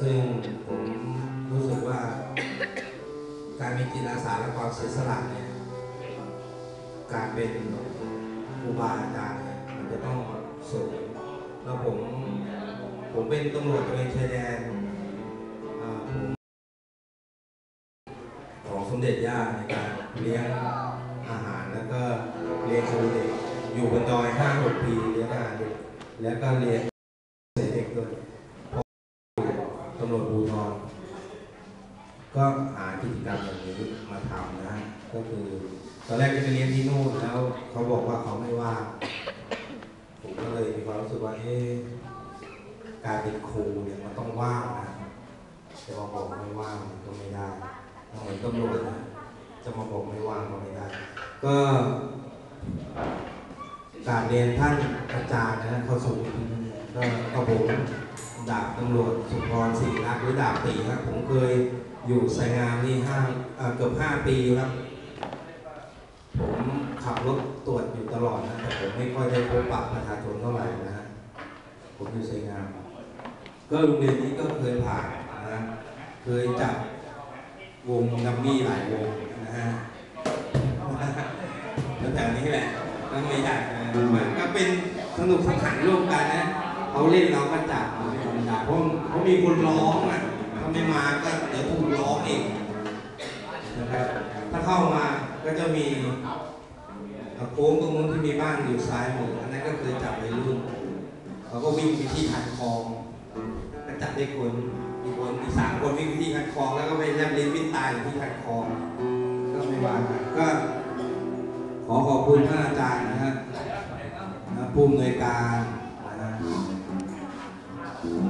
ซึ่งผมรู้สึกว่าการมีจิตอาสาและความเสียสละเนี่ยการเป็นครูบาอาจารย์เนี่ยมันจะต้องสูงแล้วผมผมเป็นตำรวจตระเวนชายแดนผมของสมเด็จย่าในการเลี้ยงอาหารแล้วก็เลี้ยงครูเด็กอยู่บนดอยห้าหกปีเลี้ยงอาหารแล้วก็เลี้ยงเด็กด้วย ตำ รวจภูธรก็หากิจกรรมอย่างนี้มาทำนะก็คือตอนแรกจะไปเรียนที่นู่นแล้วเขาบอกว่าเขาไม่ว่างผมก็เลยมีความรู้สึกว่าเอ๊การเป็นครูเนี่ยมันต้องว่างนะจะมาบอกไม่ว่างก็ไม่ได้เหมือนตำรวจนะจะมาบอกไม่ว่างก็ไม่ได้ ก็การเรียนท่านอาจารย์นะเขาสูง ก็ก็ผมดาบตำรวจสุพรศรีรักษ์หรือดาบตีครับผมเคยอยู่สายงานนี่ห้าเอ่อเกือบห้าปีครับผมขับรถตรวจอยู่ตลอดนะแต่ผมไม่ค่อยได้พบปะประชาชนเท่าไหร่นะฮะผมอยู่สายงานก็โรงเรียนนี้ก็เคยผ่านนะเคยจับวงนัมมี่หลายวงนะฮะแถวๆนี้แหละก็ไม่ยากนะมันก็เป็นสนุกสนานร่วมกันนะ เขาเล่นเราก็จับเราไม่ธรรมดาเพราะเขามีคนร้องอะถ้าไม่มาก็เดี๋ยวถูกร้องอีกนะครับถ้าเข้ามาก็จะมีโค้งตรงนู้นที่มีบ้านอยู่ซ้ายมืออันนั้นก็คือจับวัยรุ่นเขาก็วิ่งไปที่คันคลองก็จับได้คนมีคนมีสามคนวิ่งไปที่คันคลองแล้วก็ไปแลบลิ้นวิ่งตายอยู่ที่คันคลองก็ไม่ว่าดก็ขอขอบคุณท่านอาจารย์นะฮะผู้อำนวยการ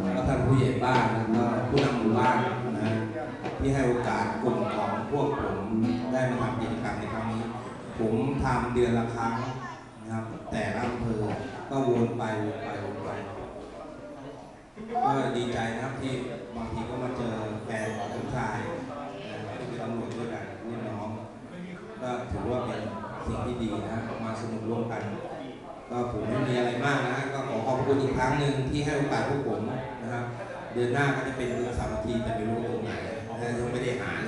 แล้วก็ท่านผู้ใหญ่บ้านแล้วก็ผู้นำหมู่บ้านนะฮะที่ให้โอกาสกลุ่มของพวกผมได้มาทำกิจกรรมในครั้งนี้ ผมทำเดือนละครั้งนะครับ แต่ละอำเภอก็วนไปวนไปวนไปก็ดีใจนะครับที่บางทีก็มาเจอแฟนของผู้ชายที่เป็นตำรวจด้วยกันรุ่น้อง ก็ถือว่าเป็นสิ่งที่ดีนะมาสนุกร่วมกัน ก็ผมไม่มีอะไรมากนะ ก็ขอขอบคุณอีกครั้งหนึ่งที่ให้โอกาสพวกผม เดือนหน้าก็จะเป็นเดือสามนาทีแต่ไม่รู้ตรงไหนและยังไม่ได้หาเลย